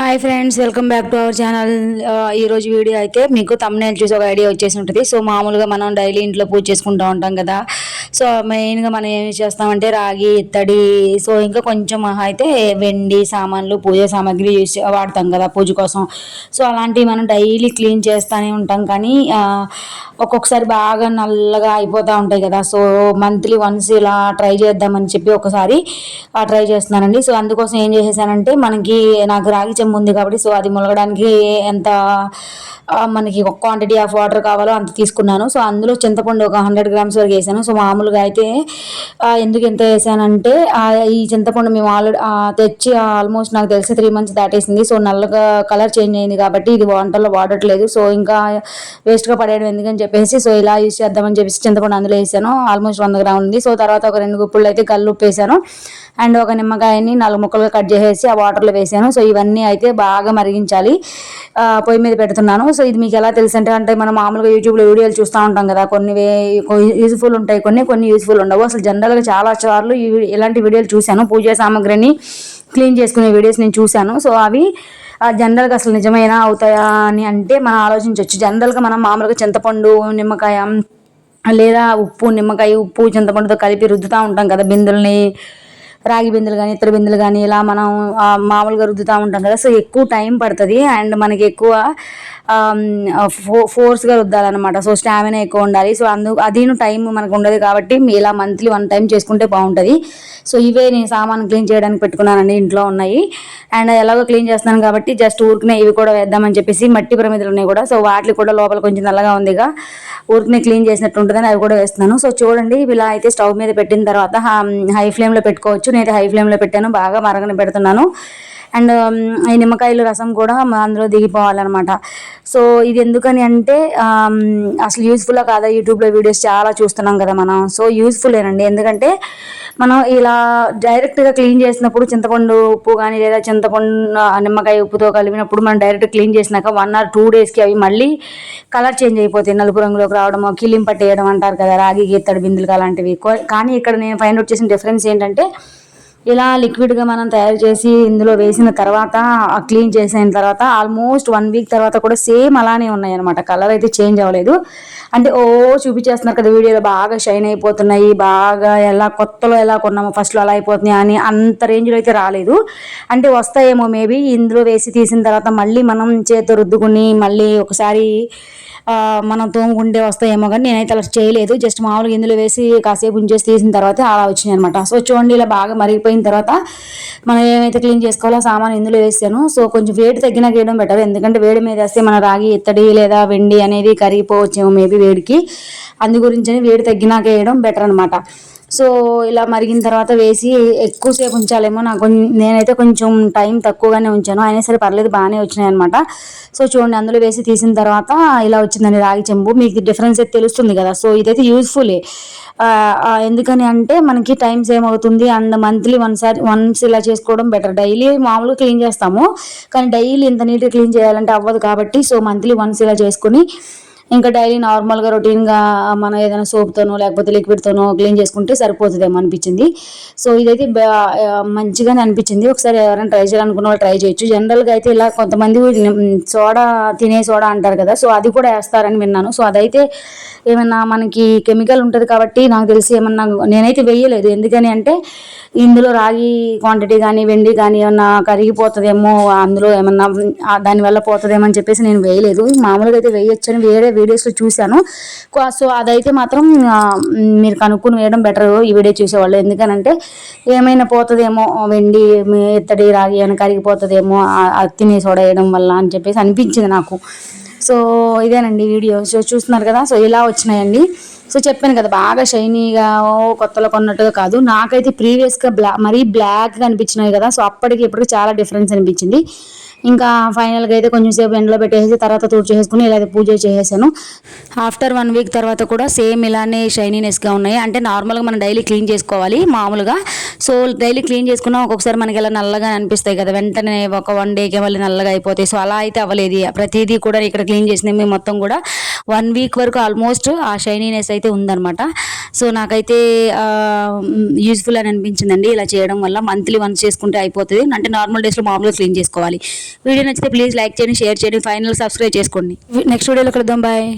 Hi friends welcome back to our channel ఈరోజు video అయితే మీకు తమ్నేల్ చూసి ఒక ఐడియా వచ్చేసి ఉంటుంది. సో మామూలుగా మనం డైలీ ఇంట్లో పూజ చేసుకుంటూ ఉంటాం కదా. సో మెయిన్గా మనం ఏమి చేస్తామంటే రాగి ఇత్తడి సో ఇంకా కొంచెం మహా అయితే వెండి సామాన్లు పూజ సామాగ్రి యూస్ వాడతాం కదా పూజ కోసం. సో అలాంటివి మనం డైలీ క్లీన్ చేస్తూనే ఉంటాం కానీ ఒక్కొక్కసారి బాగా నల్లగా అయిపోతూ ఉంటాయి కదా. సో మంత్లీ వన్స్ ఇలా ట్రై చేద్దామని చెప్పి ఒకసారి ట్రై చేస్తున్నానండి. సో అందుకోసం ఏం చేసేసానంటే మనకి నాకు రాగి చెంబు ఉంది కాబట్టి సో అది ములగడానికి ఎంత మనకి క్వాంటిటీ ఆఫ్ వాటర్ కావాలో అంత తీసుకున్నాను. సో అందులో చింతపండు ఒక హండ్రెడ్ గ్రామ్స్ వరకు వేసాను. సో మామూలుగా అయితే ఎందుకు ఎంత వేసానంటే ఈ చింతపండు మేము ఆల్రెడీ తెచ్చి ఆల్మోస్ట్ నాకు తెలిసి త్రీ మంత్స్ దాటేసింది. సో నల్లగా కలర్ చేంజ్ అయింది కాబట్టి ఇది వంటల్లో వాడట్లేదు. సో ఇంకా వేస్ట్గా పడేయడం ఎందుకని చెప్పేసి సో ఇలా యూస్ చేద్దామని చెప్పేసి చింతపండు అందులో వేసాను. ఆల్మోస్ట్ వంద గ్రాములు ఉంది. సో తర్వాత ఒక రెండు గుప్పులు అయితే కల్లు ఉప్పేసాను అండ్ ఒక నిమ్మకాయని నాలుగు ముక్కలుగా కట్ చేసేసి ఆ వాటర్లో వేసాను. సో ఇవన్నీ అయితే బాగా మరిగించాలి. పొయ్యి మీద పెడుతున్నాను. సో ఇది మీకు ఎలా తెలుసు అంటే అంటే మనం మామూలుగా యూట్యూబ్లో వీడియోలు చూస్తూ ఉంటాం కదా కొన్ని యూజ్ఫుల్ ఉంటాయి కొన్ని కొన్ని యూజ్ఫుల్ ఉండవు. అసలు జనరల్గా చాలా సార్లు ఇలాంటి వీడియోలు చూశాను. పూజా సామాగ్రిని క్లీన్ చేసుకునే వీడియోస్ నేను చూశాను. సో అవి ఆ, జనరల్గా అసలు నిజమైనా అవుతాయా అని అంటే మనం ఆలోచించవచ్చు జనరల్గా మనం మామూలుగా చింతపండు నిమ్మకాయ లేదా ఉప్పు నిమ్మకాయ ఉప్పు చింతపండుతో కలిపి రుద్దుతూ ఉంటాం కదా బిందుల్ని రాగి బిందెలు కానీ ఇతర బిందెలు కానీ ఇలా మనం మామూలుగా రుద్దుతూ ఉంటాం కదా. సో ఎక్కువ టైం పడుతుంది. అండ్ మనకి ఎక్కువ ఫో ఫోర్స్గా రుద్దాలన్నమాట. సో స్టామినా ఎక్కువ ఉండాలి. సో అందు అది టైం మనకు ఉండదు కాబట్టి ఇలా మంత్లీ వన్ టైం చేసుకుంటే బాగుంటుంది. సో ఇవే నేను సామాన్ క్లీన్ చేయడానికి పెట్టుకున్నానండి ఇంట్లో ఉన్నాయి. అండ్ ఎలాగో క్లీన్ చేస్తున్నాను కాబట్టి జస్ట్ ఊరికనే ఇవి కూడా వేద్దామని చెప్పేసి మట్టి ప్రమిదలు ఉన్నాయి కూడా. సో వాటికి కూడా లోపల కొంచెం నల్లగా ఉందిగా ఊరికనే క్లీన్ చేసినట్టు ఉంటుందని అవి కూడా వేస్తున్నాను. సో చూడండి ఇవి ఇలా అయితే స్టవ్ మీద పెట్టిన తర్వాత హై ఫ్లేమ్లో పెట్టుకోవచ్చు. నేనైతే హై ఫ్లేమ్లో పెట్టాను. బాగా మరగని పెడుతున్నాను. అండ్ ఈ నిమ్మకాయలు రసం కూడా అందులో దిగిపోవాలన్నమాట. సో ఇది ఎందుకని అంటే అసలు యూజ్ఫుల్లా కాదా యూట్యూబ్లో వీడియోస్ చాలా చూస్తున్నాం కదా మనం. సో యూజ్ఫుల్లేనండి ఎందుకంటే మనం ఇలా డైరెక్ట్గా క్లీన్ చేసినప్పుడు చింతపండు ఉప్పు కానీ లేదా చింతపండు నిమ్మకాయ ఉప్పుతో కలిపినప్పుడు మనం డైరెక్ట్ క్లీన్ చేసినాక వన్ ఆర్ టూ డేస్కి అవి మళ్ళీ కలర్ చేంజ్ అయిపోతాయి. నలుపు రంగులోకి రావడం కిలిం పట్టేయడం అంటారు కదా రాగి గీత్తడి బిందులు అలాంటివి. కానీ ఇక్కడ నేను ఫైండ్ అవుట్ చేసిన డిఫరెన్స్ ఏంటంటే ఇలా లిక్విడ్గా మనం తయారు చేసి ఇందులో వేసిన తర్వాత క్లీన్ చేసిన తర్వాత ఆల్మోస్ట్ వన్ వీక్ తర్వాత కూడా సేమ్ అలానే ఉన్నాయి అనమాట కలర్ అయితే చేంజ్ అవ్వలేదు. అంటే ఓ చూపించేస్తున్నారు కదా వీడియోలో బాగా షైన్ అయిపోతున్నాయి బాగా ఎలా కొత్తలో ఎలా కొన్నామో ఫస్ట్లో అలా అయిపోతున్నాయి అని అంత రేంజ్లో అయితే రాలేదు. అంటే వస్తాయేమో మేబీ ఇందులో వేసి తీసిన తర్వాత మళ్ళీ మనం చేతితో రుద్దుకుని మళ్ళీ ఒకసారి మనం తోముకుంటే వస్తాయేమో కానీ నేనైతే అలా చేయలేదు. జస్ట్ మామూలుగా ఇందులో వేసి కాసేపు ఉంచేసి తీసిన తర్వాత అలా వచ్చినాయి అనమాట సో చూడండి ఇలా బాగా అయిపోయిన తర్వాత మనం ఏమైతే క్లీన్ చేసుకోవాలో సామాన్ ఇందులో వేసాను. సో కొంచెం వేడి తగ్గినాక వేయడం బెటర్ ఎందుకంటే వేడి మీద వేస్తే మన రాగి ఇత్తడి లేదా వెండి అనేది కరిగిపోవచ్చేమో మేబీ వేడికి. అందు గురించి వేడి తగ్గినాక వేయడం బెటర్ అనమాట సో ఇలా మరిగిన తర్వాత వేసి ఎక్కువసేపు ఉంచాలేమో నాకు నేనైతే కొంచెం టైం తక్కువగానే ఉంచాను. అయినా సరే పర్లేదు బాగానే వచ్చినాయి అనమాట సో చూడండి అందులో వేసి తీసిన తర్వాత ఇలా వచ్చిందండి రాగి చెంబు. మీకు డిఫరెన్స్ అయితే తెలుస్తుంది కదా. సో ఇదైతే యూజ్ఫుల్లే ఎందుకని అంటే మనకి టైం సేమ్ అవుతుంది అండ్ మంత్లీ వన్సారి వన్స్ ఇలా చేసుకోవడం బెటర్ డైలీ మామూలుగా క్లీన్ చేస్తాము. కానీ డైలీ ఇంత నీట్గా క్లీన్ చేయాలంటే అవ్వదు కాబట్టి సో మంత్లీ వన్స్ ఇలా చేసుకుని ఇంకా డైలీ నార్మల్గా రొటీన్గా మనం ఏదైనా సోప్తోనో లేకపోతే లిక్విడ్తోనో క్లీన్ చేసుకుంటే సరిపోతుందేమో అనిపించింది. సో ఇదైతే మంచిగానే అనిపించింది. ఒకసారి ఎవరైనా ట్రై చేయాలనుకున్న వాళ్ళు ట్రై చేయొచ్చు. జనరల్గా అయితే ఇలా కొంతమంది సోడా తినే సోడా అంటారు కదా సో అది కూడా వేస్తారని విన్నాను. సో అదైతే ఏమన్నా మనకి కెమికల్ ఉంటుంది కాబట్టి నాకు తెలిసి ఏమన్నా నేనైతే వేయలేదు. ఎందుకని అంటే ఇందులో రాగి క్వాంటిటీ కానీ వెండి కానీ ఏమన్నా కరిగిపోతుందేమో అందులో ఏమన్నా దానివల్ల పోతుందేమో అని చెప్పేసి నేను వేయలేదు. మామూలుగా అయితే వేయొచ్చని వేరే వీడియోస్లో చూశాను. సో అదైతే మాత్రం మీరు కనుక్కొని వేయడం బెటర్ ఈ వీడియో చూసేవాళ్ళు. ఎందుకనంటే ఏమైనా పోతుందేమో వెండి ఇత్తడి రాగి అని కరిగిపోతుందేమో తినే సోడా వేయడం వల్ల అని చెప్పేసి అనిపించింది నాకు. సో ఇదేనండి వీడియో. సో చూస్తున్నారు కదా సో ఇలా వచ్చినాయండి. సో చెప్పాను కదా బాగా షైనీగా ఓ కొత్తలో కొన్నట్టుగా కాదు. నాకైతే ప్రీవియస్గా బ్లా మరీ బ్లాక్గా అనిపించినాయి కదా సో అప్పటికి ఇప్పటికి చాలా డిఫరెన్స్ అనిపించింది. ఇంకా ఫైనల్గా అయితే కొంచెం సేపు ఎండలో పెట్టేసి తర్వాత తుడిచేసుకుని ఇలా అయితే పూజ చేసేసాను. ఆఫ్టర్ వన్ వీక్ తర్వాత కూడా సేమ్ ఇలానే షైనీనెస్గా ఉన్నాయి. అంటే నార్మల్గా మనం డైలీ క్లీన్ చేసుకోవాలి మామూలుగా. సో డైలీ క్లీన్ చేసుకున్నా ఒక్కొక్కసారి మనకి ఇలా నల్లగా అనిపిస్తాయి కదా వెంటనే ఒక వన్ డేకి మళ్ళీ నల్లగా అయిపోతాయి. సో అలా అయితే అవ్వలేదు. ప్రతిదీ కూడా ఇక్కడ క్లీన్ చేసినవి మొత్తం కూడా వన్ వీక్ వరకు ఆల్మోస్ట్ ఆ షైనీనెస్ అయితే ఉందన్నమాట. సో నాకైతే యూజ్ఫుల్ అని అనిపించిందండి. ఇలా చేయడం వల్ల మంత్లీ వన్స్ చేసుకుంటే అయిపోతుంది. అంటే నార్మల్ డేస్లో మామూలుగా క్లీన్ చేసుకోవాలి. వీడియో నచ్చితే ప్లీజ్ లైక్ చేయండి షేర్ చేయండి ఫైనల్ సబ్స్క్రైబ్ చేసుకోండి. నెక్స్ట్ వీడియోలో కలుద్దాం బాయ్.